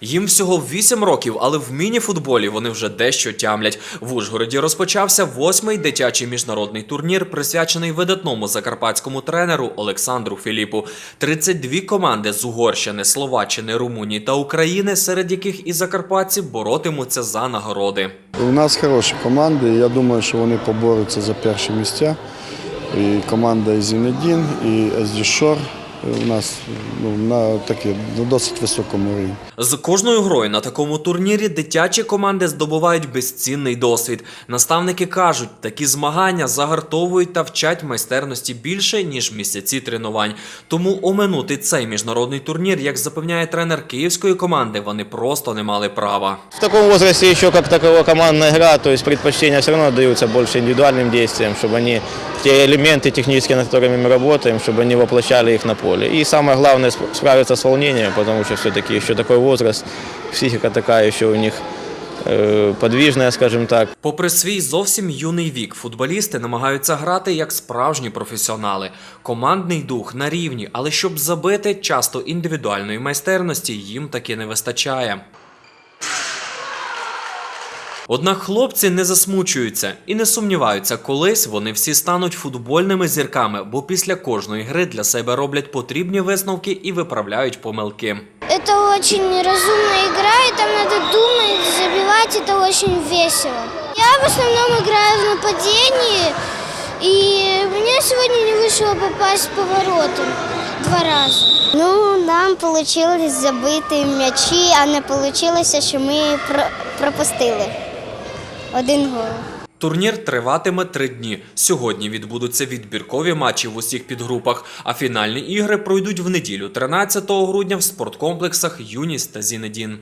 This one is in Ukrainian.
Їм всього 8 років, але в міні-футболі вони вже дещо тямлять. В Ужгороді розпочався восьмий дитячий міжнародний турнір, присвячений видатному закарпатському тренеру Олександру Філіпу. 32 команди з Угорщини, Словаччини, Румунії та України, серед яких і закарпатці боротимуться за нагороди. У нас хороші команди. Я думаю, що вони поборються за перші місця. І команда і Зінедін, і СД Шор у нас ну, на такі на досить високому рівні. З кожною грою на такому турнірі дитячі команди здобувають безцінний досвід. Наставники кажуть, такі змагання загартовують та вчать майстерності більше ніж місяці тренувань. Тому оминути цей міжнародний турнір, як запевняє тренер київської команди, вони просто не мали права. В таком возрасте еще как таковая командная игра, то есть предпочтения все равно даются больше индивидуальным действиям, чтобы они те элементы технические, над которыми мы работаем, чтобы они воплощали их на поле. И самое главное сп- справиться с волнением, потому что все-таки еще такой возраст, психика такая еще у них э, подвижная, скажем так. Попри свій зовсім юний вік, футболісти намагаються грати як справжні професіонали. Командний дух на рівні, але щоб забити, часто індивідуальної майстерності їм таки не вистачає. Однак хлопці не засмучуються і не сумніваються, колись вони всі стануть футбольними зірками, бо після кожної гри для себе роблять потрібні висновки і виправляють помилки. Это очень разумная игра, и там надо думать, забивать, это очень весело. Я в основном играю в нападении, и мне сегодня не вышло попасть по воротам два раза. Ну, нам получилось забити м'ячі, а не вийшло, що ми пропустили один гол. Турнір триватиме три дні. Сьогодні відбудуться відбіркові матчі в усіх підгрупах, а фінальні ігри пройдуть в неділю, 13 грудня, в спорткомплексах Юніс та Зінедін.